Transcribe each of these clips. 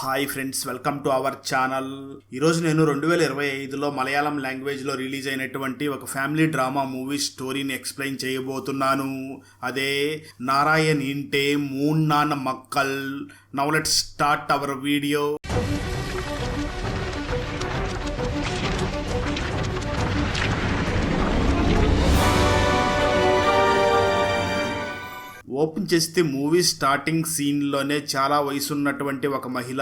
Hi friends welcome to our channel. ఈరోజు నేను రెండు వేల ఇరవై ఐదులో మలయాళం లాంగ్వేజ్లో రిలీజ్ అయినటువంటి ఒక ఫ్యామిలీ డ్రామా మూవీ స్టోరీని ఎక్స్ప్లెయిన్ చేయబోతున్నాను. అదే నారాయణ్ ఇంటే మూన్ నాన్న Makkal. Now let start our video. Open చేస్తే మూవీ స్టార్టింగ్ సీన్లోనే చాలా వయసున్నటువంటి ఒక మహిళ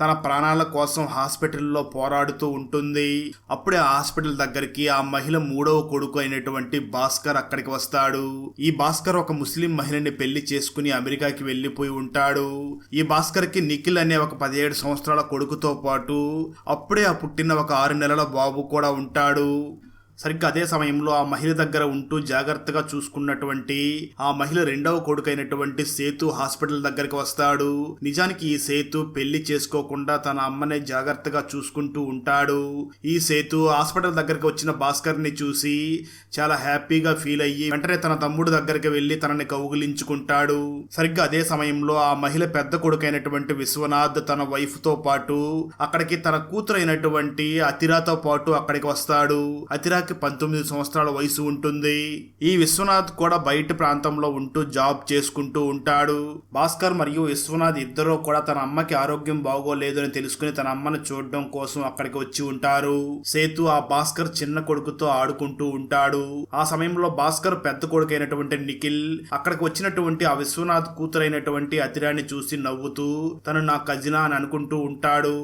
తన ప్రాణాల కోసం హాస్పిటల్లో పోరాడుతూ ఉంటుంది. అప్పుడే ఆ హాస్పిటల్ దగ్గరికి ఆ మహిళ మూడవ కొడుకు అయినటువంటి భాస్కర్ అక్కడికి వస్తాడు. ఈ భాస్కర్ ఒక ముస్లిం మహిళని పెళ్ళి చేసుకుని అమెరికాకి వెళ్ళిపోయి ఉంటాడు. ఈ భాస్కర్కి నిఖిల్ అనే ఒక పదిహేడు సంవత్సరాల కొడుకుతో పాటు అప్పుడే ఆ పుట్టిన ఒక ఆరు నెలల బాబు కూడా ఉంటాడు. సరిగ్గా అదే సమయంలో ఆ మహిళ దగ్గర ఉంటూ జాగ్రత్తగా చూసుకున్నటువంటి ఆ మహిళ రెండవ కొడుకైనటువంటి సేతు హాస్పిటల్ దగ్గరికి వస్తాడు. నిజానికి ఈ సేతు పెళ్ళి చేసుకోకుండా తన అమ్మనే జాగ్రత్తగా చూసుకుంటూ ఉంటాడు. ఈ సేతు హాస్పిటల్ దగ్గరికి వచ్చిన భాస్కర్ని చూసి చాలా హ్యాపీగా ఫీల్ అయ్యి వెంటనే తన తమ్ముడు దగ్గరికి వెళ్ళి తనని కౌగిలించుకుంటాడు. సరిగ్గా అదే సమయంలో ఆ మహిళ పెద్ద కొడుకైనటువంటి విశ్వనాథ్ తన వైఫ్తో పాటు అక్కడికి తన కూతురైనటువంటి అతిరాతో పాటు అక్కడికి వస్తాడు. అతిరా అతిరాకి పంతొమ్మిది సంవత్సరాల వయసు ఉంటుంది. ఈ విశ్వనాథ్ కూడా బయట ప్రాంతంలో ఉంటూ జాబ్ చేసుకుంటూ ఉంటాడు. భాస్కర్ మరియు విశ్వనాథ్ ఇద్దరూ కూడా తన అమ్మకి ఆరోగ్యం బాగోలేదు అని తెలుసుకుని తన అమ్మను చూడడం కోసం అక్కడికి వచ్చి ఉంటారు. సేతు ఆ భాస్కర్ చిన్న కొడుకుతో ఆడుకుంటూ ఉంటాడు. ఆ సమయంలో భాస్కర్ పెద్ద కొడుకైనటువంటి నిఖిల్ అక్కడికి వచ్చినటువంటి ఆ విశ్వనాథ్ కూతురైనటువంటి అతిరాన్ని చూసి నవ్వుతూ తను నా కజినా అని అనుకుంటూ ఉంటాడు.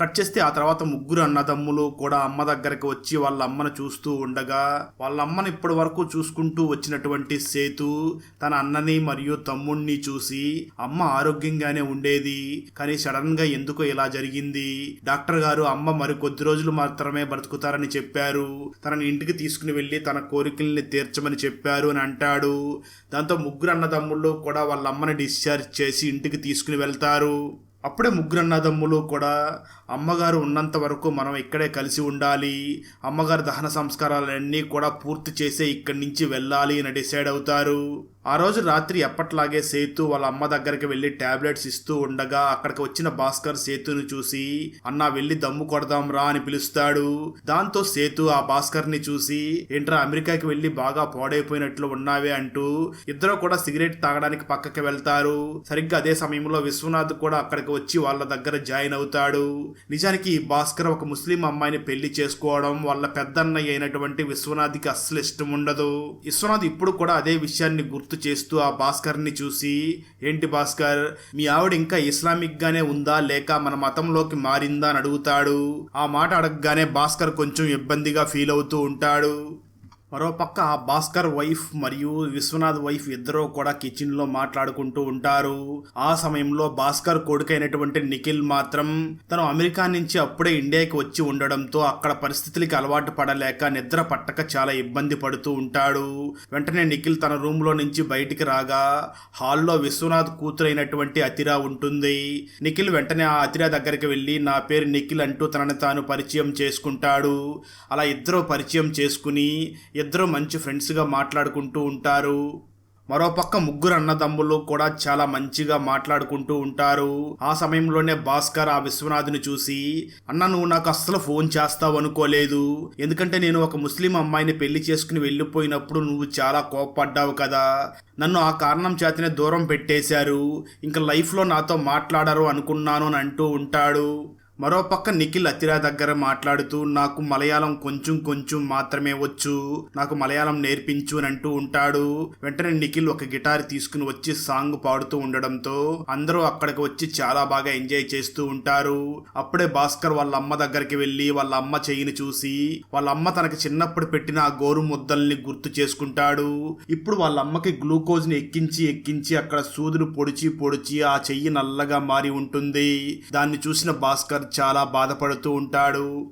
కట్ చేస్తే ఆ తర్వాత ముగ్గురు అన్నదమ్ములు కూడా అమ్మ దగ్గరికి వచ్చి వాళ్ళ అమ్మను చూస్తూ ఉండగా వాళ్ళ అమ్మను ఇప్పటి వరకు చూసుకుంటూ వచ్చినటువంటి సేతు తన అన్నని మరియు తమ్ముణ్ణి చూసి అమ్మ ఆరోగ్యంగానే ఉండేది కానీ సడన్గా ఎందుకో ఇలా జరిగింది? డాక్టర్ గారు అమ్మ మరి కొద్ది రోజులు మాత్రమే బ్రతుకుతారని చెప్పారు. తనని ఇంటికి తీసుకుని వెళ్ళి తన కోరికల్ని తీర్చమని చెప్పారు అని అంటాడు. దాంతో ముగ్గురు అన్నదమ్ముళ్ళు కూడా వాళ్ళ అమ్మని డిశ్చార్జ్ చేసి ఇంటికి తీసుకుని వెళ్తారు. అప్పుడే ముగ్గురు అన్నదమ్ములు కూడా అమ్మగారు ఉన్నంత వరకు మనం ఇక్కడే కలిసి ఉండాలి అమ్మగారి దహన సంస్కారాలన్నీ కూడా పూర్తి చేసే ఇక్కడి నుంచి వెళ్ళాలి అని డిసైడ్ అవుతారు. ఆ రోజు రాత్రి ఎప్పట్లాగే సేతు వాళ్ళ అమ్మ దగ్గరికి వెళ్ళి టాబ్లెట్స్ ఇస్తూ ఉండగా అక్కడికి వచ్చిన భాస్కర్ సేతుని చూసి అన్నా వెళ్ళి దమ్ము కొడదాం రా అని పిలుస్తాడు. దాంతో సేతు ఆ భాస్కర్ని చూసి ఏంట్రా అమెరికాకి వెళ్ళి బాగా పాడైపోయినట్లు ఉన్నావే అంటూ ఇద్దరు కూడా సిగరెట్ తాగడానికి పక్కకి వెళ్తారు. సరిగ్గా అదే సమయంలో విశ్వనాథ్ కూడా అక్కడికి వచ్చి వాళ్ళ దగ్గర జాయిన్ అవుతాడు. నిజానికి ఈ భాస్కర్ ఒక ముస్లిం అమ్మాయిని పెళ్ళి చేసుకోవడం వాళ్ళ పెద్దన్నయ్య అయినటువంటి విశ్వనాథ్కి అస్సలు ఇష్టం ఉండదు. విశ్వనాథ్ ఇప్పుడు కూడా అదే విషయాన్ని గుర్తు గుర్తు చేస్తూ ఆ భాస్కర్ని చూసి ఏంటి భాస్కర్ మీ ఆవిడ ఇంకా ఇస్లామిక్గానే ఉందా? లేక మన మతంలోకి మారిందా? అని అడుగుతాడు. ఆ మాట అడగగానే భాస్కర్ కొంచెం ఇబ్బందిగా ఫీల్ అవుతూ ఉంటాడు. మరోపక్క భాస్కర్ వైఫ్ మరియు విశ్వనాథ్ వైఫ్ ఇద్దరూ కూడా కిచెన్లో మాట్లాడుకుంటూ ఉంటారు. ఆ సమయంలో భాస్కర్ కొడుకైనటువంటి నిఖిల్ మాత్రం తను అమెరికా నుంచి అప్పుడే ఇండియాకి వచ్చి ఉండడంతో అక్కడ పరిస్థితులకి అలవాటు పడలేక నిద్ర పట్టక చాలా ఇబ్బంది పడుతూ ఉంటాడు. వెంటనే నిఖిల్ తన రూమ్లో నుంచి బయటికి రాగా హాల్లో విశ్వనాథ్ కూతురైనటువంటి అతిరా ఉంటుంది. నిఖిల్ వెంటనే ఆ అతిరా దగ్గరికి వెళ్ళి నా పేరు నిఖిల్ అంటూ తనని తాను పరిచయం చేసుకుంటాడు. అలా ఇద్దరూ పరిచయం చేసుకుని ఇద్దరు మంచి ఫ్రెండ్స్గా మాట్లాడుకుంటూ ఉంటారు. మరోపక్క ముగ్గురు అన్నదమ్ములు కూడా చాలా మంచిగా మాట్లాడుకుంటూ ఉంటారు. ఆ సమయంలోనే భాస్కర్ ఆ విశ్వనాథుని చూసి అన్న నువ్వు నాకు అస్సలు ఫోన్ చేస్తావు అనుకోలేదు. ఎందుకంటే నేను ఒక ముస్లిం అమ్మాయిని పెళ్ళి చేసుకుని వెళ్ళిపోయినప్పుడు నువ్వు చాలా కోప్పడ్డావు కదా. నన్ను ఆ కారణం చేతనే దూరం పెట్టేశారు. ఇంకా లైఫ్లో నాతో మాట్లాడరు అనుకున్నాను అని అంటూ ఉంటాడు. మరోపక్క నిఖిల్ అతిరా దగ్గర మాట్లాడుతూ నాకు మలయాళం కొంచెం కొంచెం మాత్రమే వచ్చు. నాకు మలయాళం నేర్పించు అని అంటూ ఉంటాడు. వెంటనే నిఖిల్ ఒక గిటార్ తీసుకుని వచ్చి సాంగ్ పాడుతూ ఉండడంతో అందరూ అక్కడికి వచ్చి చాలా బాగా ఎంజాయ్ చేస్తూ ఉంటారు. అప్పుడే భాస్కర్ వాళ్ళ అమ్మ దగ్గరికి వెళ్ళి వాళ్ళ అమ్మ చెయ్యిని చూసి వాళ్ళ అమ్మ తనకి చిన్నప్పుడు పెట్టిన ఆ గోరు ముద్దల్ని గుర్తు చేసుకుంటాడు. ఇప్పుడు వాళ్ళ అమ్మకి గ్లూకోజ్ని ఎక్కించి ఎక్కించి అక్కడ సూదులు పొడిచి పొడిచి ఆ చెయ్యి నల్లగా మారి ఉంటుంది. దాన్ని చూసిన భాస్కర్ చాలా బాధపడుతూ ఉంటాడు.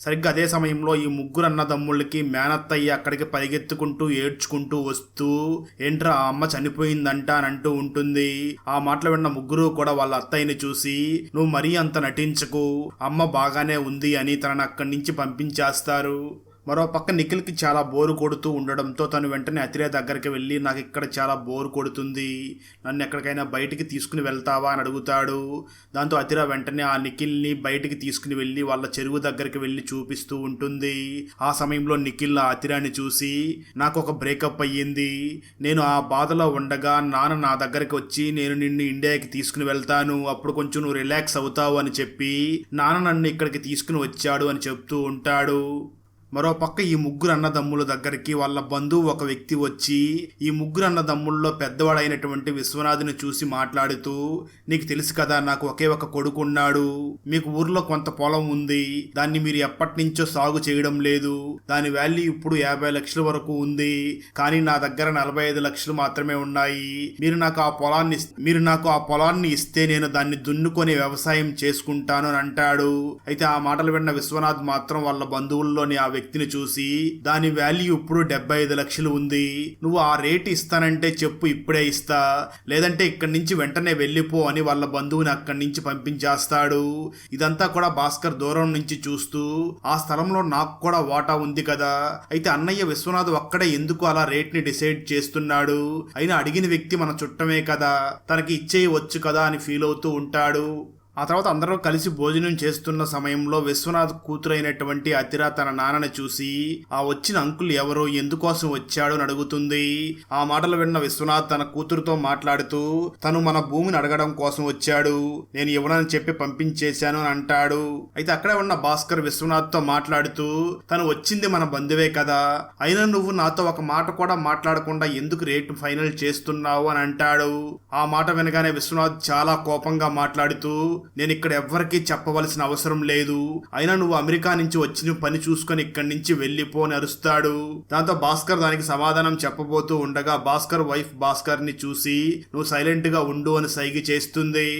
సరిగ్గా అదే సమయంలో ఈ ముగ్గురు అన్నదమ్ముళ్ళకి మేనత్తయ్య అక్కడికి పరిగెత్తుకుంటూ ఏడ్చుకుంటూ వస్తూ ఏంట్రా ఆ అమ్మ చనిపోయిందంట అని అంటూ ఉంటుంది. ఆ మాటలు విన్న ముగ్గురు కూడా వాళ్ళ అత్తయ్యని చూసి నువ్వు మరీ అంత నటించకు. అమ్మ బాగానే ఉంది అని తనను అక్కడి నుంచి పంపించేస్తారు. మరో పక్క నిఖిల్కి చాలా బోరు కొడుతూ ఉండడంతో తను వెంటనే అతిరే దగ్గరికి వెళ్ళి నాకు ఇక్కడ చాలా బోరు కొడుతుంది. నన్ను ఎక్కడికైనా బయటికి తీసుకుని వెళ్తావా? అని అడుగుతాడు. దాంతో అతిరా వెంటనే ఆ నిఖిల్ని బయటికి తీసుకుని వెళ్ళి వాళ్ళ చెరువు దగ్గరికి వెళ్ళి చూపిస్తూ ఉంటుంది. ఆ సమయంలో నిఖిల్ ఆ అతిరాని చూసి నాకు ఒక బ్రేకప్ అయ్యింది. నేను ఆ బాధలో ఉండగా నాన్న నా దగ్గరికి వచ్చి నేను నిన్ను ఇండియాకి తీసుకుని వెళ్తాను. అప్పుడు కొంచెం నువ్వు రిలాక్స్ అవుతావు అని చెప్పి నాన్న నన్ను ఇక్కడికి తీసుకుని వచ్చాడు అని చెప్తూ ఉంటాడు. మరో పక్క ఈ ముగ్గురు అన్నదమ్ముల దగ్గరికి వాళ్ళ బంధువు ఒక వ్యక్తి వచ్చి ఈ ముగ్గురు అన్నదమ్ముల్లో పెద్దవాడైనటువంటి విశ్వనాథుని చూసి మాట్లాడుతూ నీకు తెలుసు కదా నాకు ఒకే ఒక కొడుకు ఉన్నాడు. మీకు ఊర్లో కొంత పొలం ఉంది. దాన్ని మీరు ఎప్పటి నుంచో సాగు చేయడం లేదు. దాని వాల్యూ ఇప్పుడు యాభై లక్షల వరకు ఉంది. కానీ నా దగ్గర నలభై ఐదు లక్షలు మాత్రమే ఉన్నాయి. మీరు నాకు ఆ పొలాన్ని మీరు నాకు ఆ పొలాన్ని ఇస్తే నేను దాన్ని దున్నుకొని వ్యవసాయం చేసుకుంటాను అని అంటాడు. అయితే ఆ మాటలు విన్న విశ్వనాథ్ మాత్రం వాళ్ళ బంధువుల్లోని ఆ వ్యక్తి వ్యక్తిని చూసి దాని వాల్యూ ఇప్పుడు డెబ్బై ఐదు లక్షలు ఉంది. నువ్వు ఆ రేట్ ఇస్తానంటే చెప్పు ఇప్పుడే ఇస్తా. లేదంటే ఇక్కడి నుంచి వెంటనే వెళ్ళిపో అని వాళ్ళ బంధువుని అక్కడి నుంచి పంపించేస్తాడు. ఇదంతా కూడా భాస్కర్ దూరం నుంచి చూస్తూ ఆ స్థలంలో నాకు కూడా వాటా ఉంది కదా. అయితే అన్నయ్య విశ్వనాథ్ ఒక్కడే ఎందుకు అలా రేట్ని డిసైడ్ చేస్తున్నాడు? అయినా అడిగిన వ్యక్తి మన చుట్టమే కదా. తనకి ఇచ్చేయవచ్చు కదా అని ఫీల్ అవుతూ ఉంటాడు. ఆ తర్వాత అందరూ కలిసి భోజనం చేస్తున్న సమయంలో విశ్వనాథ్ కూతురైనటువంటి అతిరా తన నాన్నని చూసి ఆ వచ్చిన అంకుల్ ఎవరు? ఎందుకోసం వచ్చాడు? అని అడుగుతుంది. ఆ మాటలు విన్న విశ్వనాథ్ తన కూతురుతో మాట్లాడుతూ తను మన భూమిని అడగడం కోసం వచ్చాడు. నేను ఇవ్వనని చెప్పి పంపించేశాను అని అంటాడు. అయితే అక్కడే ఉన్న భాస్కర్ విశ్వనాథ్తో మాట్లాడుతూ తను వచ్చింది మన బంధువే కదా. అయినా నువ్వు నాతో ఒక మాట కూడా మాట్లాడకుండా ఎందుకు రేటు ఫైనల్ చేస్తున్నావు? అని అంటాడు. ఆ మాట వినగానే విశ్వనాథ్ చాలా కోపంగా మాట్లాడుతూ నేను ఇక్కడ ఎవ్వరికీ చెప్పవలసిన అవసరం లేదు. అయినా నువ్వు అమెరికా నుంచి వచ్చిన పని చూసుకొని ఇక్కడి నుంచి వెళ్ళిపోని అరుస్తాడు. దాంతో భాస్కర్ దానికి సమాధానం చెప్పబోతూ ఉండగా భాస్కర్ వైఫ్ భాస్కర్ని చూసి నువ్వు సైలెంట్గా ఉండు అని సైగి చేస్తుంది.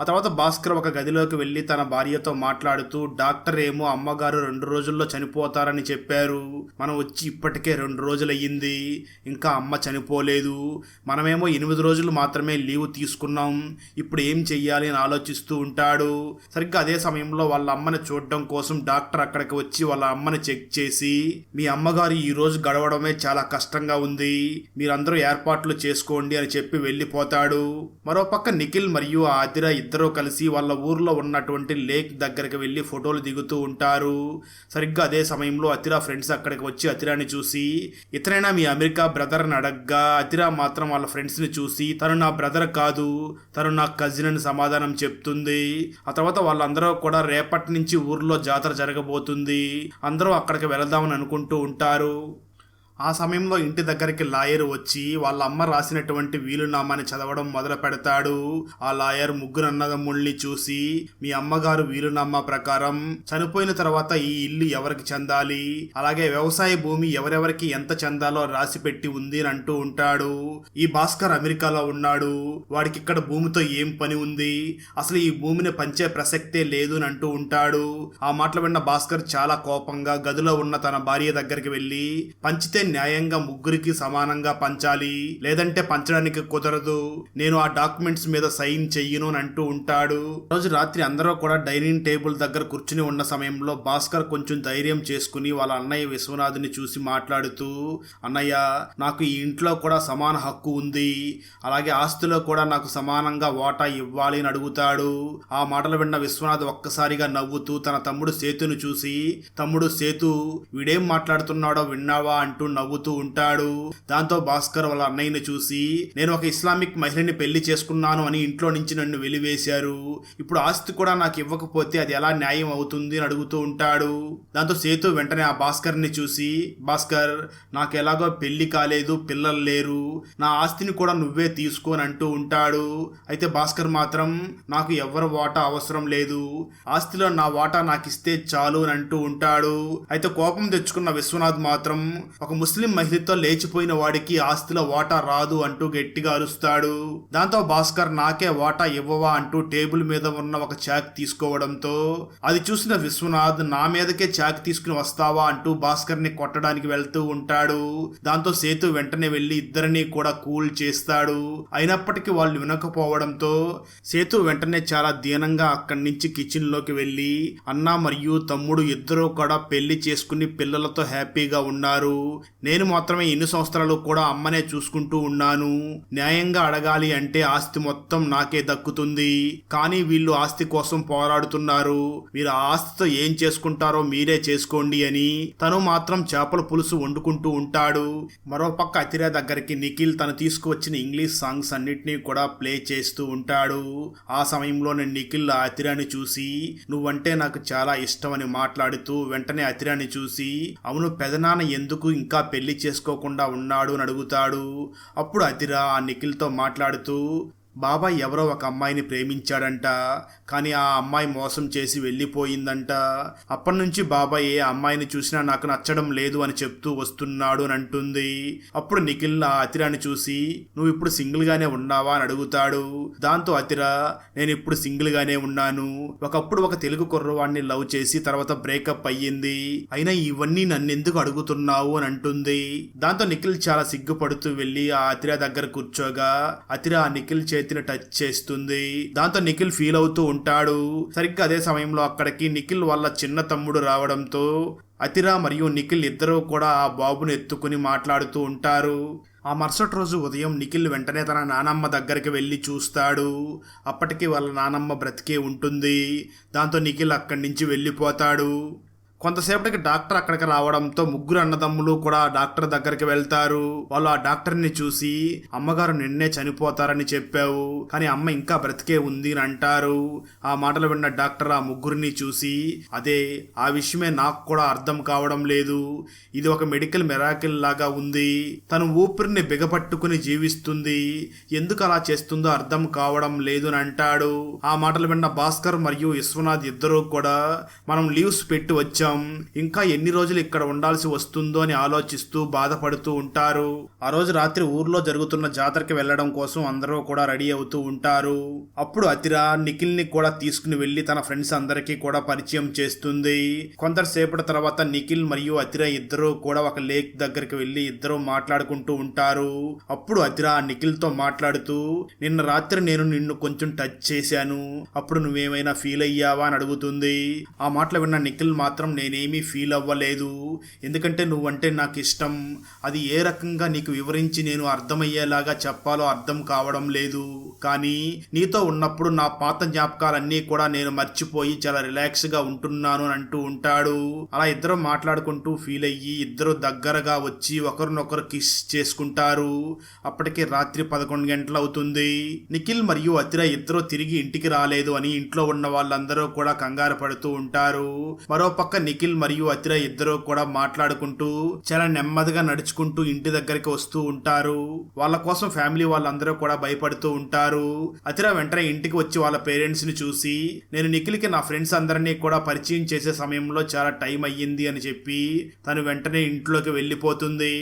ఆ తర్వాత భాస్కర్ ఒక గదిలోకి వెళ్ళి తన భార్యతో మాట్లాడుతూ డాక్టర్ ఏమో అమ్మగారు రెండు రోజుల్లో చనిపోతారని చెప్పారు. మనం వచ్చి ఇప్పటికే రెండు రోజులయ్యింది. ఇంకా అమ్మ చనిపోలేదు. మనమేమో ఎనిమిది రోజులు మాత్రమే లీవ్ తీసుకున్నాం. ఇప్పుడు ఏం చెయ్యాలి అని ఆలోచిస్తూ ఉంటాడు. సరిగ్గా అదే సమయంలో వాళ్ళ అమ్మని చూడడం కోసం డాక్టర్ అక్కడికి వచ్చి వాళ్ళ అమ్మని చెక్ చేసి మీ అమ్మగారు ఈ రోజు గడవడమే చాలా కష్టంగా ఉంది. మీరందరూ ఏర్పాట్లు చేసుకోండి అని చెప్పి వెళ్ళిపోతాడు. మరోపక్క నిఖిల్ మరియు ఆ ఆదిర ఇద్దరూ కలిసి వాళ్ళ ఊర్లో ఉన్నటువంటి లేక్ దగ్గరికి వెళ్ళి ఫోటోలు దిగుతూ ఉంటారు. సరిగ్గా అదే సమయంలో అతిరా ఫ్రెండ్స్ అక్కడికి వచ్చి అతిరాని చూసి ఇతనైనా మీ అమెరికా బ్రదర్ని అడగ్గా అతిరా మాత్రం వాళ్ళ ఫ్రెండ్స్ని చూసి తను నా బ్రదర్ కాదు తను నా కజిన్ అని సమాధానం చెప్తుంది. ఆ తర్వాత వాళ్ళందరూ కూడా రేపటి నుంచి ఊర్లో జాతర జరగబోతుంది. అందరూ అక్కడికి వెళదామని అనుకుంటూ ఉంటారు. ఆ సమయంలో ఇంటి దగ్గరికి లాయర్ వచ్చి వాళ్ళ అమ్మ రాసినటువంటి వీలునామాని చదవడం మొదలు పెడతాడు. ఆ లాయర్ ముగ్గురు అన్నదమ్ముల్ని చూసి మీ అమ్మగారు వీలునామా ప్రకారం చనిపోయిన తర్వాత ఈ ఇల్లు ఎవరికి చెందాలి? అలాగే వ్యవసాయ భూమి ఎవరెవరికి ఎంత చెందాలో రాసి పెట్టి ఉంది అని అంటూ ఉంటాడు. ఈ భాస్కర్ అమెరికాలో ఉన్నాడు. వాడికి ఇక్కడ భూమితో ఏం పని ఉంది? అసలు ఈ భూమిని పంచే ప్రసక్తే లేదు అని అంటూ ఉంటాడు. ఆ మాటలు విన్న భాస్కర్ చాలా కోపంగా గదిలో ఉన్న తన భార్య దగ్గరికి వెళ్ళి పంచితే న్యాయంగా ముగ్గురికి సమానంగా పంచాలి. లేదంటే పంచడానికి కుదరదు. నేను ఆ డాక్యుమెంట్స్ మీద సైన్ చెయ్యను అని అంటూ ఉంటాడు. రోజు రాత్రి అందరూ కూడా డైనింగ్ టేబుల్ దగ్గర కూర్చుని ఉన్న సమయంలో భాస్కర్ కొంచెం ధైర్యం చేసుకుని వాళ్ళ అన్నయ్య విశ్వనాథుని చూసి మాట్లాడుతూ అన్నయ్య నాకు ఈ ఇంట్లో కూడా సమాన హక్కు ఉంది. అలాగే ఆస్తిలో కూడా నాకు సమానంగా వాటా ఇవ్వాలి అని అడుగుతాడు. ఆ మాటలు విన్న విశ్వనాథ్ ఒక్కసారిగా నవ్వుతూ తన తమ్ముడు సేతును చూసి తమ్ముడు సేతు వీడేం మాట్లాడుతున్నాడో విన్నావా? అంటూ నవ్వుతూ ఉంటాడు. దాంతో భాస్కర్ వాళ్ళ అన్నయ్యని చూసి నేను ఒక ఇస్లామిక్ మహిళని పెళ్ళి చేసుకున్నాను అని ఇంట్లో నుంచి నన్ను వెలివేశారు. ఇప్పుడు ఆస్తి కూడా నాకు ఇవ్వకపోతే అది ఎలా న్యాయం అవుతుంది? అని అడుగుతూ ఉంటాడు. దాంతో సేతు వెంటనే ఆ భాస్కర్ని చూసి భాస్కర్ నాకు ఎలాగో పెళ్ళి కాలేదు పిల్లలు లేరు. నా ఆస్తిని కూడా నువ్వే తీసుకోని అంటూ ఉంటాడు. అయితే భాస్కర్ మాత్రం నాకు ఎవరి వాటా అవసరం లేదు. ఆస్తిలో నా వాటా నాకు ఇస్తే చాలు అని అంటూ ఉంటాడు. అయితే కోపం తెచ్చుకున్న విశ్వనాథ్ మాత్రం ఒక ముస్లిం మహిళతో లేచిపోయిన వాడికి ఆస్తిలో వాటా రాదు అంటూ గట్టిగా అరుస్తాడు. దాంతో భాస్కర్ నాకే వాటా ఇవ్వవా అంటూ టేబుల్ మీద ఉన్న ఒక చాక్ తీసుకోవడంతో అది చూసిన విశ్వనాథ్ నా మీదకే చాక్ తీసుకుని వస్తావా అంటూ భాస్కర్ని కొట్టడానికి వెళ్తూ ఉంటాడు. దాంతో సేతు వెంటనే వెళ్ళి ఇద్దరిని కూడా కూల్ చేస్తాడు. అయినప్పటికీ వాళ్ళు వినకపోవడంతో సేతు వెంటనే చాలా దీనంగా అక్కడి నుంచి కిచెన్లోకి వెళ్ళి అన్న మరియు తమ్ముడు ఇద్దరూ కూడా పెళ్ళి చేసుకుని పిల్లలతో హ్యాపీగా ఉన్నారు. నేను మాత్రమే ఎన్ని సంవత్సరాలు కూడా అమ్మనే చూసుకుంటూ ఉన్నాను. న్యాయంగా అడగాలి అంటే ఆస్తి మొత్తం నాకే దక్కుతుంది. కానీ వీళ్ళు ఆస్తి కోసం పోరాడుతున్నారు. మీరు ఆ ఆస్తితో ఏం చేసుకుంటారో మీరే చేసుకోండి అని. తను మాత్రం చేపల పులుసు వండుకుంటూ ఉంటాడు. మరోపక్క అతిరే దగ్గరికి నిఖిల్ తను తీసుకువచ్చిన ఇంగ్లీష్ సాంగ్స్ అన్నిటినీ కూడా ప్లే చేస్తూ ఉంటాడు. ఆ సమయంలోనే నిఖిల్ ఆ అతిరాని చూసి నువ్వంటే నాకు చాలా ఇష్టమని మాట్లాడుతూ వెంటనే అతిరాని చూసి అవును పెదనాన్న ఎందుకు ఇంకా పెళ్ళి చేసుకోకుండా ఉన్నాడు అని అడుగుతాడు. అప్పుడు అతిరా ఆ నిఖిల్తో మాట్లాడుతూ బాబాయ్ ఎవరో ఒక అమ్మాయిని ప్రేమించాడంట కానీ ఆ అమ్మాయి మోసం చేసి వెళ్ళిపోయిందంట. అప్పటి నుంచి బాబాయ్ ఏ అమ్మాయిని చూసినా నాకు నచ్చడం లేదు అని చెప్తూ వస్తున్నాడు అని అంటుంది. అప్పుడు నిఖిల్ ఆ అతిరాని చూసి నువ్వు ఇప్పుడు సింగిల్గానే ఉన్నావా? అని అడుగుతాడు. దాంతో అతిరా నేను ఇప్పుడు సింగిల్గానే ఉన్నాను. ఒకప్పుడు ఒక తెలుగు కుర్రవాడిని లవ్ చేసి తర్వాత బ్రేకప్ అయ్యింది. అయినా ఇవన్నీ నన్నెందుకు అడుగుతున్నావు? అని అంటుంది. దాంతో నిఖిల్ చాలా సిగ్గుపడుతూ వెళ్ళి ఆ అతిరా దగ్గర కూర్చోగా అతిరా ఆ నిఖిల్ చేతిని టచ్ చేస్తుంది. దాంతో నిఖిల్ ఫీల్ అవుతూ ఉంటాడు. సరిగ్గా అదే సమయంలో అక్కడికి నిఖిల్ వాళ్ళ చిన్న తమ్ముడు రావడంతో అతిరా మరియు నిఖిల్ ఇద్దరూ కూడా ఆ బాబును ఎత్తుకుని మాట్లాడుతూ ఉంటారు. ఆ మరుసటి రోజు ఉదయం నిఖిల్ వెంటనే తన నానమ్మ దగ్గరికి వెళ్ళి చూస్తాడు. అప్పటికి వాళ్ళ నానమ్మ బ్రతికే ఉంటుంది. దాంతో నిఖిల్ అక్కడి నుంచి వెళ్ళిపోతాడు. కొంతసేపటికి డాక్టర్ అక్కడికి రావడంతో ముగ్గురు అన్నదమ్ములు కూడా డాక్టర్ దగ్గరికి వెళ్తారు. వాళ్ళు ఆ డాక్టర్ని చూసి అమ్మగారు నిన్నే చనిపోతారని చెప్పావు కానీ అమ్మ ఇంకా బ్రతికే ఉంది అని అంటారు. ఆ మాటలు విన్న డాక్టర్ ఆ ముగ్గురిని చూసి అదే ఆ విషయమే నాకు కూడా అర్థం కావడం లేదు. ఇది ఒక మెడికల్ మెరాకిల్ లాగా ఉంది. తను ఊపిరిని బిగపట్టుకుని జీవిస్తుంది. ఎందుకు అలా చేస్తుందో అర్థం కావడం లేదు అని అంటాడు. ఆ మాటలు విన్న భాస్కర్ మరియు విశ్వనాథ్ ఇద్దరూ కూడా మనం లీవ్స్ పెట్టి వచ్చాం. ఇంకా ఎన్ని రోజులు ఇక్కడ ఉండాల్సి వస్తుందో అని ఆలోచిస్తూ బాధపడుతూ ఉంటారు. ఆ రోజు రాత్రి ఊర్లో జరుగుతున్న జాతరకి వెళ్ళడం కోసం అందరూ కూడా రెడీ అవుతూ ఉంటారు. అప్పుడు అతిరా నిఖిల్ని కూడా తీసుకుని వెళ్ళి తన ఫ్రెండ్స్ అందరికీ కూడా పరిచయం చేస్తుంది. కొంతసేపటి తర్వాత నిఖిల్ మరియు అతిరా ఇద్దరు కూడా ఒక లేక్ దగ్గరికి వెళ్ళి ఇద్దరు మాట్లాడుకుంటూ ఉంటారు. అప్పుడు అతిరా నిఖిల్తో మాట్లాడుతూ నిన్న రాత్రి నేను నిన్ను కొంచెం టచ్ చేశాను. అప్పుడు నువ్వేమైనా ఫీల్ అయ్యావా? అని అడుగుతుంది. ఆ మాటలు విన్న నిఖిల్ మాత్రం నేనేమీ ఫీల్ అవ్వలేదు. ఎందుకంటే నువ్వంటే నాకు ఇష్టం అది ఏ రకంగా నీకు వివరించి నేను అర్థమయ్యేలాగా చెప్పాలో అర్థం కావడం లేదు. కానీ నీతో ఉన్నప్పుడు నా పాత జ్ఞాపకాలన్నీ కూడా నేను మర్చిపోయి చాలా రిలాక్స్గా ఉంటున్నాను అని అంటూ ఉంటాడు. అలా ఇద్దరు మాట్లాడుకుంటూ ఫీల్ అయ్యి ఇద్దరు దగ్గరగా వచ్చి ఒకరినొకరు కిస్ చేసుకుంటారు. అప్పటికే రాత్రి పదకొండు గంటలు అవుతుంది. నిఖిల్ మరియు అతిర ఇద్దరు తిరిగి ఇంటికి రాలేదు అని ఇంట్లో ఉన్న వాళ్ళందరూ కూడా కంగారు పడుతూ ఉంటారు. మరోపక్క నిఖిల్ మరియు అతిరా ఇద్దరు కూడా మాట్లాడుకుంటూ చాలా నెమ్మదిగా నడుచుకుంటూ ఇంటి దగ్గరికి వస్తూ ఉంటారు. వాళ్ళ కోసం ఫ్యామిలీ వాళ్ళందరూ కూడా భయపడుతూ ఉంటారు. అతిరా వెంటనే ఇంటికి వచ్చి వాళ్ళ పేరెంట్స్ని చూసి నేను నిఖిల్కి నా ఫ్రెండ్స్ అందరినీ కూడా పరిచయం చేసే సమయంలో చాలా టైం అయ్యింది అని చెప్పి తను వెంటనే ఇంట్లోకి వెళ్ళిపోతుంది.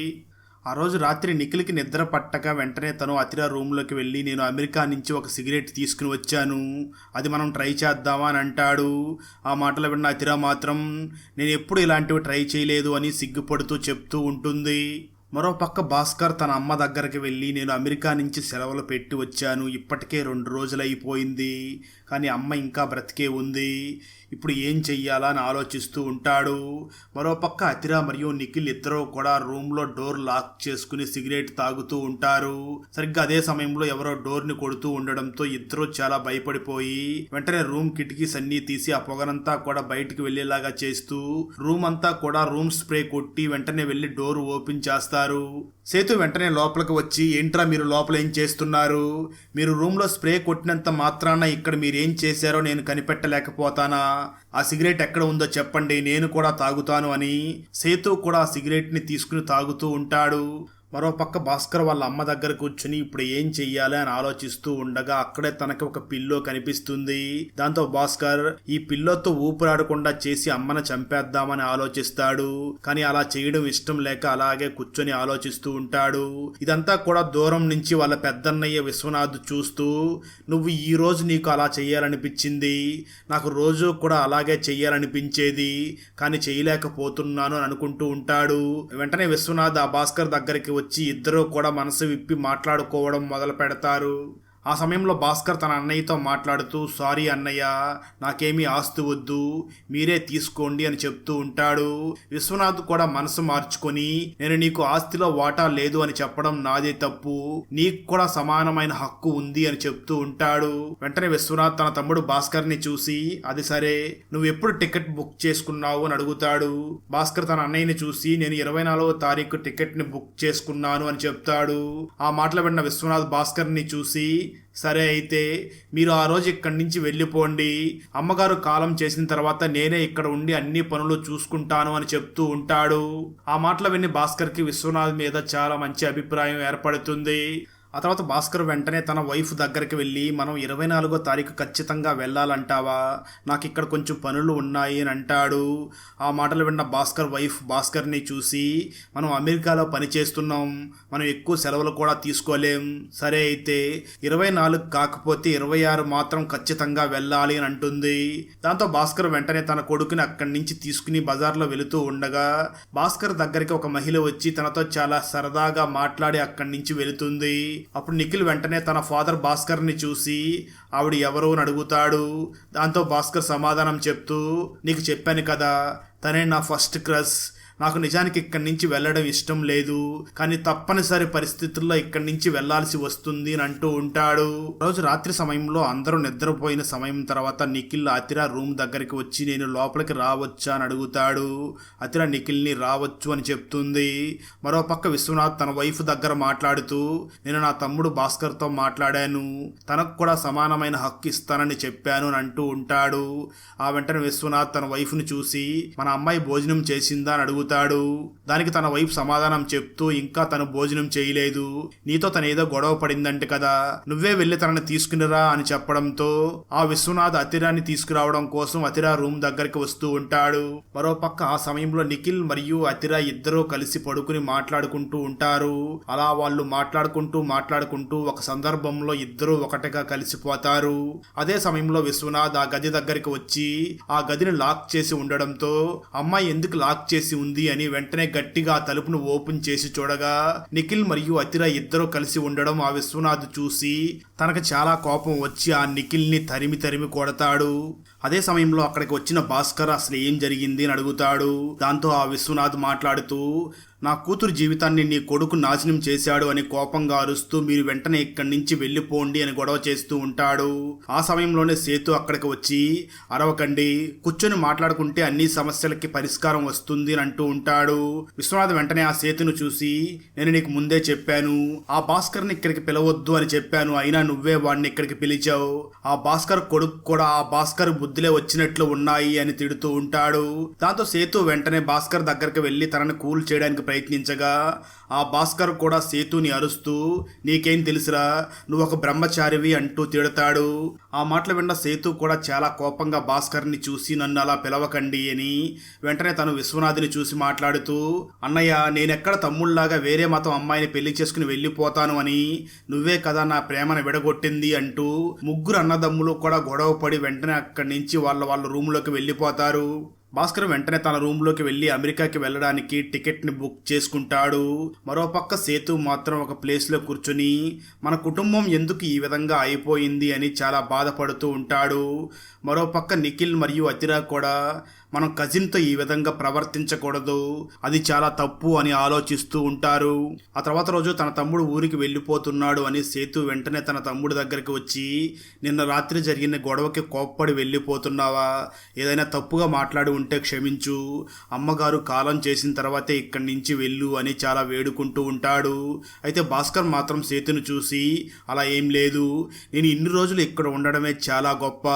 ఆ రోజు రాత్రి నిఖిల్కి నిద్ర పట్టక వెంటనే తను అతిరా రూమ్లోకి వెళ్ళి నేను అమెరికా నుంచి ఒక సిగరెట్ తీసుకుని వచ్చాను. అది మనం ట్రై చేద్దామా? అని అంటాడు. ఆ మాటలు విన్న అతిరా మాత్రం నేను ఎప్పుడు ఇలాంటివి ట్రై చేయలేదు అని సిగ్గుపడుతూ చెప్తూ ఉంటుంది. మరోపక్క భాస్కర్ తన అమ్మ దగ్గరికి వెళ్ళి నేను అమెరికా నుంచి సెలవులు పెట్టి వచ్చాను. ఇప్పటికే రెండు రోజులైపోయింది. కానీ అమ్మ ఇంకా బ్రతికే ఉంది. ఇప్పుడు ఏం చెయ్యాలా అని ఆలోచిస్తూ ఉంటాడు. మరోపక్క అతిరా మరియు నిఖిల్ ఇద్దరూ కూడా రూమ్లో డోర్ లాక్ చేసుకుని సిగరెట్ తాగుతూ ఉంటారు. సరిగ్గా అదే సమయంలో ఎవరో డోర్ని కొడుతూ ఉండడంతో ఇద్దరూ చాలా భయపడిపోయి వెంటనే రూమ్ కిటికీస్ అన్ని తీసి ఆ పొగనంతా కూడా బయటికి వెళ్ళేలాగా చేస్తూ రూమ్ అంతా కూడా రూమ్ స్ప్రే కొట్టి వెంటనే వెళ్ళి డోర్ ఓపెన్ చేస్తారు. సేతు వెంటనే లోపలికి వచ్చి ఏంట్రా మీరు లోపల ఏం చేస్తున్నారు? మీరు రూమ్లో స్ప్రే కొట్టినంత మాత్రాన ఇక్కడ మీరు ఏం చేశారో నేను కనిపెట్టలేకపోతానా? ఆ సిగరెట్ ఎక్కడ ఉందో చెప్పండి నేను కూడా తాగుతాను అని. సేతు కూడా ఆ సిగరెట్ని తీసుకుని తాగుతూ ఉంటాడు. మరోపక్క భాస్కర్ వాళ్ళ అమ్మ దగ్గర కూర్చుని ఇప్పుడు ఏం చెయ్యాలి అని ఆలోచిస్తూ ఉండగా అక్కడే తనకి ఒక పిల్లో కనిపిస్తుంది. దాంతో భాస్కర్ ఈ పిల్లోతో ఊపిరాడకుండా చేసి అమ్మను చంపేద్దామని ఆలోచిస్తాడు. కానీ అలా చేయడం ఇష్టం లేక అలాగే కూర్చొని ఆలోచిస్తూ ఉంటాడు. ఇదంతా కూడా దూరం నుంచి వాళ్ళ పెద్దన్నయ్య విశ్వనాథ్ చూస్తూ నువ్వు ఈ రోజు నీకు అలా చేయాలనిపించింది నాకు రోజు కూడా అలాగే చెయ్యాలనిపించేది. కానీ చేయలేకపోతున్నాను అని అనుకుంటూ ఉంటాడు. వెంటనే విశ్వనాథ్ ఆ భాస్కర్ దగ్గరికి వచ్చి ఇద్దరూ కూడా మనసు విప్పి మాట్లాడుకోవడం మొదలు పెడతారు ఆ సమయంలో భాస్కర్ తన అన్నయ్యతో మాట్లాడుతూ సారీ అన్నయ్య నాకేమీ ఆస్తి వద్దు మీరే తీసుకోండి అని చెప్తూ ఉంటాడు. విశ్వనాథ్ కూడా మనసు మార్చుకొని నేను నీకు ఆస్తిలో వాటా లేదు అని చెప్పడం నాదే తప్పు నీకు కూడా సమానమైన హక్కు ఉంది అని చెప్తూ ఉంటాడు. వెంటనే విశ్వనాథ్ తన తమ్ముడు భాస్కర్ని చూసి అది సరే నువ్వు ఎప్పుడు టికెట్ బుక్ చేసుకున్నావు అని అడుగుతాడు. భాస్కర్ తన అన్నయ్యని చూసి నేను ఇరవై నాలుగో తారీఖు టికెట్ని బుక్ చేసుకున్నాను అని చెప్తాడు. ఆ మాటలు విన్న విశ్వనాథ్ భాస్కర్ని చూసి సరే అయితే మీరు ఆ రోజు ఇక్కడి నుంచి వెళ్ళిపోండి. అమ్మగారు కాలం చేసిన తర్వాత నేనే ఇక్కడ ఉండి అన్ని పనులు చూసుకుంటాను అని చెప్తూ ఉంటాడు. ఆ మాటలు విని భాస్కర్కి విశ్వనాథ్ మీద చాలా మంచి అభిప్రాయం ఏర్పడుతుంది. ఆ తర్వాత భాస్కర్ వెంటనే తన వైఫ్ దగ్గరికి వెళ్ళి మనం ఇరవై నాలుగో తారీఖు ఖచ్చితంగా వెళ్ళాలంటావా? నాకు ఇక్కడ కొంచెం పనులు ఉన్నాయి అని అంటాడు. ఆ మాటలు విన్న భాస్కర్ వైఫ్ భాస్కర్ని చూసి మనం అమెరికాలో పని చేస్తున్నాం. మనం ఎక్కువ సెలవులు కూడా తీసుకోలేం. సరే అయితే ఇరవై నాలుగు కాకపోతే ఇరవై ఆరు మాత్రం ఖచ్చితంగా వెళ్ళాలి అని అంటుంది. దాంతో భాస్కర్ వెంటనే తన కొడుకుని అక్కడి నుంచి తీసుకుని బజార్లో వెళుతూ ఉండగా భాస్కర్ దగ్గరికి ఒక మహిళ వచ్చి తనతో చాలా సరదాగా మాట్లాడి అక్కడి నుంచి వెళుతుంది. అప్పుడు నిఖిల్ వెంటనే తన ఫాదర్ భాస్కర్ని చూసి ఆవిడ ఎవరు? అని అడుగుతాడు. దాంతో భాస్కర్ సమాధానం చెప్తూ నీకు చెప్పాను కదా తనే నా ఫస్ట్ క్రష్. నాకు నిజానికి ఇక్కడి నుంచి వెళ్ళడం ఇష్టం లేదు. కానీ తప్పనిసరి పరిస్థితుల్లో ఇక్కడి నుంచి వెళ్ళాల్సి వస్తుంది అని అంటూ ఉంటాడు. రోజు రాత్రి సమయంలో అందరూ నిద్రపోయిన సమయం తర్వాత నిఖిల్ అతిరా రూమ్ దగ్గరికి వచ్చి నేను లోపలికి రావచ్చా అని అడుగుతాడు. అతిరా నిఖిల్ని రావచ్చు అని చెప్తుంది. మరోపక్క విశ్వనాథ్ తన వైఫ్ దగ్గర మాట్లాడుతూ నేను నా తమ్ముడు భాస్కర్తో మాట్లాడాను. తనకు కూడా సమానమైన హక్కు ఇస్తానని చెప్పాను అని అంటూ ఉంటాడు. ఆ వెంటనే విశ్వనాథ్ తన వైఫ్ని చూసి మన అమ్మాయి భోజనం చేసిందా? అని అడుగుతాడు. దానికి తన వైపు సమాధానం చెప్తూ ఇంకా తను భోజనం చేయలేదు. నీతో తన ఏదో గొడవ పడిందంట కదా. నువ్వే వెళ్ళి తనని తీసుకునిరా అని చెప్పడంతో ఆ విశ్వనాథ్ అతిరాన్ని తీసుకురావడం కోసం అతిరా రూమ్ దగ్గరికి వస్తూ ఉంటాడు. మరోపక్క ఆ సమయంలో నిఖిల్ మరియు అతిరా ఇద్దరూ కలిసి పడుకుని మాట్లాడుకుంటూ ఉంటారు. అలా వాళ్ళు మాట్లాడుకుంటూ మాట్లాడుకుంటూ ఒక సందర్భంలో ఇద్దరూ ఒకటిగా కలిసిపోతారు. అదే సమయంలో విశ్వనాథ్ ఆ గది దగ్గరికి వచ్చి ఆ గదిని లాక్ చేసి ఉండడంతో అమ్మాయి ఎందుకు లాక్ చేసి ఉంది? అని వెంటనే గట్టిగా ఆ తలుపును ఓపెన్ చేసి చూడగా నిఖిల్ మరియు అతిరా ఇద్దరూ కలిసి ఉండడం ఆ విశ్వనాథ్ చూసి తనకు చాలా కోపం వచ్చి ఆ నిఖిల్ని తరిమి తరిమి కొడతాడు. అదే సమయంలో అక్కడికి వచ్చిన భాస్కర్ అసలు ఏం జరిగింది అని అడుగుతాడు. దాంతో ఆ విశ్వనాథ్ మాట్లాడుతూ నా కూతురు జీవితాన్ని నీ కొడుకు నాశనం చేశాడు అని కోపంగా అరుస్తూ మీరు వెంటనే ఇక్కడి నుంచి వెళ్ళిపోండి అని గొడవ చేస్తూ ఉంటాడు. ఆ సమయంలోనే సేతు అక్కడికి వచ్చి అరవకండి కూర్చొని మాట్లాడుకుంటే అన్ని సమస్యలకి పరిష్కారం వస్తుంది అని అంటూ ఉంటాడు. విశ్వనాథ్ వెంటనే ఆ సేతును చూసి నేను నీకు ముందే చెప్పాను ఆ భాస్కర్ని ఇక్కడికి పిలవద్దు అని చెప్పాను. అయినా నువ్వే వాడిని ఇక్కడికి పిలిచావు. ఆ భాస్కర్ కొడుకు కూడా ఆ భాస్కర్ బుద్ధిలే వచ్చినట్లు ఉన్నాయి అని తిడుతూ ఉంటాడు. దాంతో సేతు వెంటనే భాస్కర్ దగ్గరికి వెళ్ళి తనని కూల్ చేయడానికి ప్రయత్నించగా ఆ భాస్కర్ కూడా సేతుని అరుస్తూ నీకేం తెలుసురా? నువ్వు ఒక బ్రహ్మచారివి అంటూ తిడతాడు. ఆ మాటలు విన్న సేతు కూడా చాలా కోపంగా భాస్కర్ని చూసి నన్ను అలా పిలవకండి అని వెంటనే తను విశ్వనాథుని చూసి మాట్లాడుతూ అన్నయ్య నేనెక్కడ తమ్ముళ్ళాగా వేరే మతం అమ్మాయిని పెళ్ళి చేసుకుని వెళ్ళిపోతాను అని నువ్వే కదా నా ప్రేమను విడగొట్టింది అంటూ ముగ్గురు అన్నదమ్ములు కూడా గొడవ పడి వెంటనే అక్కడి నుంచి వాళ్ళ వాళ్ళ రూములోకి వెళ్ళిపోతారు. భాస్కర్ వెంటనే తన రూమ్లోకి వెళ్ళి అమెరికాకి వెళ్ళడానికి టికెట్ని బుక్ చేసుకుంటాడు. మరోపక్క సేతు మాత్రం ఒక ప్లేస్లో కూర్చుని మన కుటుంబం ఎందుకు ఈ విధంగా అయిపోయింది? అని చాలా బాధపడుతూ ఉంటాడు. మరోపక్క నిఖిల్ మరియు అతిరా కూడా మనం కజిన్తో ఈ విధంగా ప్రవర్తించకూడదు. అది చాలా తప్పు అని ఆలోచిస్తూ ఉంటారు. ఆ తర్వాత రోజు తన తమ్ముడు ఊరికి వెళ్ళిపోతున్నాడు అని సేతు వెంటనే తన తమ్ముడి దగ్గరికి వచ్చి నిన్న రాత్రి జరిగిన గొడవకి కోప్పడి వెళ్ళిపోతున్నావా? ఏదైనా తప్పుగా మాట్లాడి ఉంటే క్షమించు. అమ్మగారు కాలం చేసిన తర్వాతే ఇక్కడి నుంచి వెళ్ళు అని చాలా వేడుకుంటూ ఉంటాడు. అయితే భాస్కర్ మాత్రం సేతును చూసి అలా ఏం లేదు. నేను ఇన్ని రోజులు ఇక్కడ ఉండడమే చాలా గొప్ప.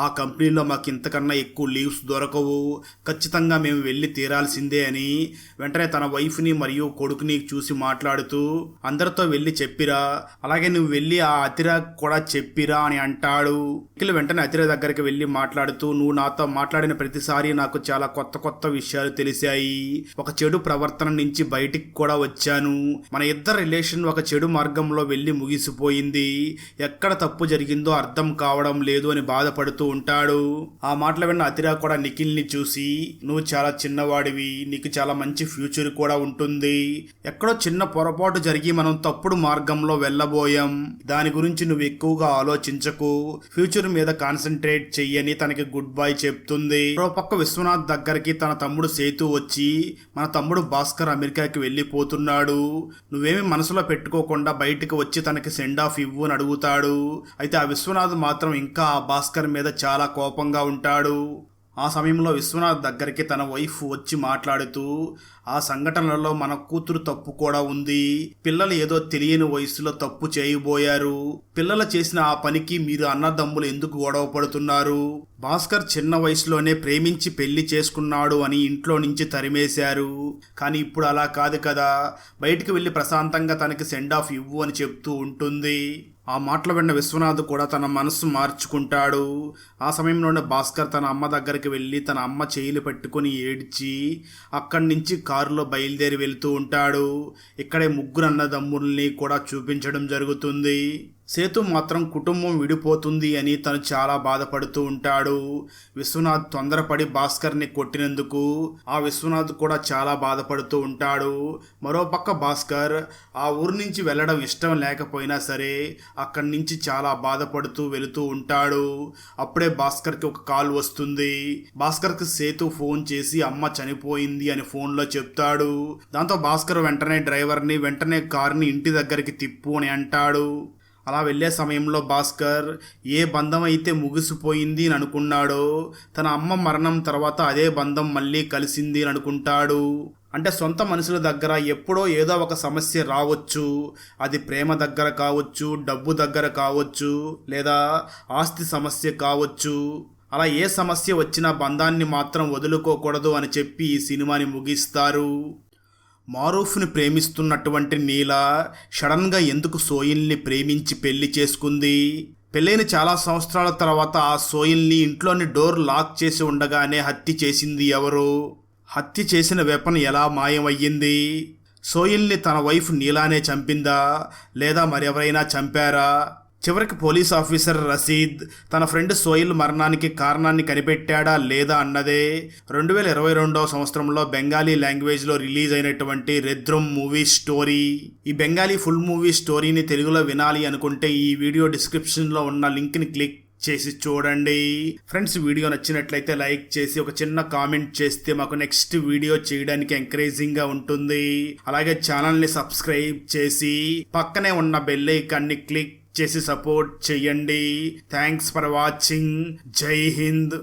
ఆ కంపెనీలో మాకు ఇంతకన్నా ఎక్కువ లీవ్స్ దొరకవు. ఆగవు ఖచ్చితంగా మేము వెళ్ళి తీరాల్సిందే అని వెంటనే తన వైఫ్ని మరియు కొడుకుని చూసి మాట్లాడుతూ అందరితో వెళ్ళి చెప్పిరా. అలాగే నువ్వు వెళ్ళి ఆ అతిరా కూడా చెప్పిరా అని అంటాడు. నిఖిల్ వెంటనే అతిరా దగ్గరికి వెళ్ళి మాట్లాడుతూ నువ్వు నాతో మాట్లాడిన ప్రతిసారి నాకు చాలా కొత్త కొత్త విషయాలు తెలిసాయి. ఒక చెడు ప్రవర్తన నుంచి బయటికి కూడా వచ్చాను. మన ఇద్దరు రిలేషన్ ఒక చెడు మార్గంలో వెళ్ళి ముగిసిపోయింది. ఎక్కడ తప్పు జరిగిందో అర్థం కావడం లేదు అని బాధపడుతూ ఉంటాడు. ఆ మాటలు విన్న అతిరా కూడా నిఖిల్ నిఖిల్ని చూసి నువ్వు చాలా చిన్నవాడివి నీకు చాలా మంచి ఫ్యూచర్ కూడా ఉంటుంది. ఎక్కడో చిన్న పొరపాటు జరిగి మనం తప్పుడు మార్గంలో వెళ్ళబోయాం. దాని గురించి నువ్వు ఎక్కువగా ఆలోచించకు. ఫ్యూచర్ మీద కాన్సన్ట్రేట్ చెయ్యని తనకి గుడ్ బై చెప్తుంది. పక్క విశ్వనాథ్ దగ్గరికి తన తమ్ముడు సేతు వచ్చి మన తమ్ముడు భాస్కర్ అమెరికాకి వెళ్ళిపోతున్నాడు. నువ్వేమి మనసులో పెట్టుకోకుండా బయటకు వచ్చి తనకి సెండ్ ఆఫ్ ఇవ్వు అని అడుగుతాడు. అయితే ఆ విశ్వనాథ్ మాత్రం ఇంకా ఆ భాస్కర్ మీద చాలా కోపంగా ఉంటాడు. ఆ సమయంలో విశ్వనాథ్ దగ్గరికి తన వైఫ్ వచ్చి మాట్లాడుతూ ఆ సంఘటనలలో మన కూతురు తప్పు కూడా ఉంది. పిల్లలు ఏదో తెలియని వయసులో తప్పు చేయబోయారు. పిల్లలు చేసిన ఆ పనికి మీరు అన్నదమ్ములు ఎందుకు గొడవ పడుతున్నారు? భాస్కర్ చిన్న వయసులోనే ప్రేమించి పెళ్ళి చేసుకున్నాడు అని ఇంట్లో నుంచి తరిమేశారు. కానీ ఇప్పుడు అలా కాదు కదా. బయటికి వెళ్ళి ప్రశాంతంగా తనకి సెండ్ ఆఫ్ ఇవ్వు అని చెప్తూ ఉంటుంది. ఆ మాటలు విన్న విశ్వనాథ్ కూడా తన మనస్సు మార్చుకుంటాడు. ఆ సమయంలోనే భాస్కర్ తన అమ్మ దగ్గరికి వెళ్ళి తన అమ్మ చేయిలు పట్టుకొని ఏడ్చి అక్కడి నుంచి కారులో బయలుదేరి వెళ్తూ ఉంటాడు. ఇక్కడే ముగ్గురు అన్నదమ్ముల్ని కూడా చూపించడం జరుగుతుంది. సేతు మాత్రం కుటుంబం విడిపోతుంది అని తను చాలా బాధపడుతూ ఉంటాడు. విశ్వనాథ్ తొందరపడి భాస్కర్ని కొట్టినందుకు ఆ విశ్వనాథ్ కూడా చాలా బాధపడుతూ ఉంటాడు. మరోపక్క భాస్కర్ ఆ ఊరు నుంచి వెళ్ళడం ఇష్టం లేకపోయినా సరే అక్కడి నుంచి చాలా బాధపడుతూ వెళుతూ ఉంటాడు. అప్పుడే భాస్కర్కి ఒక కాల్ వస్తుంది. భాస్కర్కి సేతు ఫోన్ చేసి అమ్మ చనిపోయింది అని ఫోన్లో చెప్తాడు. దాంతో భాస్కర్ వెంటనే డ్రైవర్ని వెంటనే కార్ని ఇంటి దగ్గరికి తిప్పు అని అంటాడు. అలా వెళ్ళే సమయంలో భాస్కర్ ఏ బంధం అయితే ముగిసిపోయింది అని అనుకున్నాడో తన అమ్మ మరణం తర్వాత అదే బంధం మళ్ళీ కలిసింది అని అనుకుంటాడు. అంటే సొంత మనుషుల దగ్గర ఎప్పుడో ఏదో ఒక సమస్య రావచ్చు. అది ప్రేమ దగ్గర కావచ్చు డబ్బు దగ్గర కావచ్చు లేదా ఆస్తి సమస్య కావచ్చు. అలా ఏ సమస్య వచ్చినా బంధాన్ని మాత్రం వదులుకోకూడదు అని చెప్పి ఈ సినిమాని ముగిస్తారు. మారూఫ్ని ప్రేమిస్తున్నటువంటి నీల సడన్గా ఎందుకు సోయిల్ని ప్రేమించి పెళ్ళి చేసుకుంది? పెళ్ళైన చాలా సంవత్సరాల తర్వాత ఆ సోయిల్ని ఇంట్లోని డోర్ లాక్ చేసి ఉండగానే హత్య చేసింది ఎవరు? హత్య చేసిన వెపన్ ఎలా మాయమయ్యింది? సోయిల్ని తన వైఫ్ నీలానే చంపిందా? లేదా మరెవరైనా చంపారా? చివరికి పోలీస్ ఆఫీసర్ రసీద్ తన ఫ్రెండ్ సోయిల్ మరణానికి కారణాన్ని కనిపెట్టాడా లేదా అన్నదే. రెండు వేల ఇరవై రెండవ సంవత్సరంలో బెంగాలీ లాంగ్వేజ్లో రిలీజ్ అయినటువంటి రెద్రం మూవీ స్టోరీ. ఈ బెంగాలీ ఫుల్ మూవీ స్టోరీని తెలుగులో వినాలి అనుకుంటే ఈ వీడియో డిస్క్రిప్షన్లో ఉన్న లింక్ని క్లిక్ చేసి చూడండి. ఫ్రెండ్స్ వీడియో నచ్చినట్లయితే లైక్ చేసి ఒక చిన్న కామెంట్ చేస్తే మాకు నెక్స్ట్ వీడియో చేయడానికి ఎంకరేజింగ్గా ఉంటుంది. అలాగే ఛానల్ని సబ్స్క్రైబ్ చేసి పక్కనే ఉన్న బెల్ ఐకాన్ని క్లిక్ చేసి సపోర్ట్ చేయండి థ్యాంక్స్ ఫర్ వాచింగ్ జై హింద్